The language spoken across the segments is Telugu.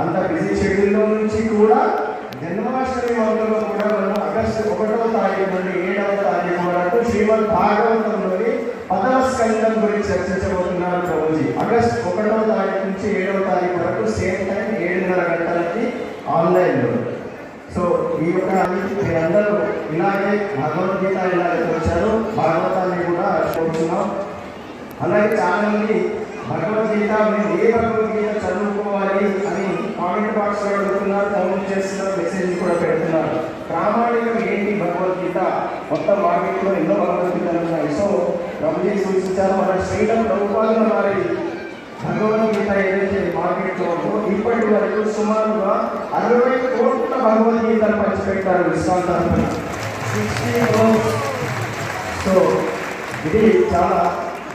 అంత బిజీ షెడ్యూల్లో నుంచి కూడా జన్మాష్టమి మొదలుగా కూడా మనం ఆగస్టు ఒకటవ తారీఖు నుండి ఏడవ తారీఖు వరకు శ్రీమద్ భాగవతంలోని పదవ స్కందం గురించి చర్చించబోతున్నారు ప్రభుజీ. ఆగస్ట్ ఒకటవ తారీఖు నుంచి ఏడవ తారీఖు వరకు సేమ్ టైం ఏడున్నర గంటలకి ఆన్లైన్లో సో ఈ యొక్క మీరందరూ ఇలాగే భగవద్గీత ఇలాగే వచ్చారు భాగవతాన్ని కూడా చూస్తున్నాం అలాగే చాలా మంది భగవద్గీత మేము ఏ భగవద్గీత చదువు చేస్తున్నారు మెసేజ్ కూడా పెడుతున్నారు. ప్రామాణికం ఏంటి భగవద్గీత? మొత్తం మార్కెట్లో ఎన్నో భగవద్గీతలు ఉన్నాయి. సో రమజీ సూచించారు మన శ్రీలం ప్రభుపాదన వారి భగవద్గీత ఏదైతే మార్కెట్లో ఉందో ఇప్పటి వరకు సుమారుగా అరవై కోట్ల భగవద్గీతలు పంచిపెట్టారు విశ్వాస తరఫున సో ఇది చాలా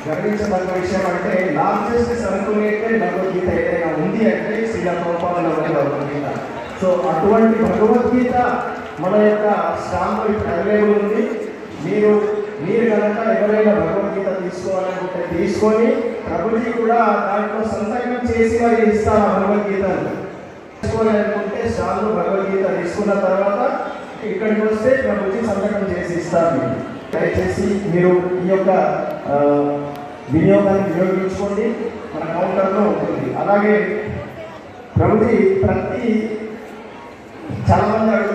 గర్వించదగ్గ విషయం అంటే లార్జెస్ట్ సర్కులేటెడ్ భగవద్గీత ఏదైనా ఉంది అంటే శ్రీల ప్రభుపాదన వారి సో అటువంటి భగవద్గీత మన యొక్క స్టాంపు అవైలబుల్ ఉంది. మీరు మీరు కనుక ఎవరైనా భగవద్గీత తీసుకోవాలనుకుంటే తీసుకొని ప్రభుజీ కూడా దాంట్లో సంతకం చేసి మరి ఇస్తారు భగవద్గీతను. తీసుకోవాలనుకుంటే స్టాంపు భగవద్గీత తీసుకున్న తర్వాత ఇక్కడికి వస్తే ప్రభుజీ సంతకం చేసి ఇస్తారు దయచేసి మీరు ఈ యొక్క వినియోగాన్ని వినియోగించుకోండి. మన కౌంటర్లో ఉంటుంది. అలాగే ప్రభుజీ ప్రతి చాలా మంది అడుగు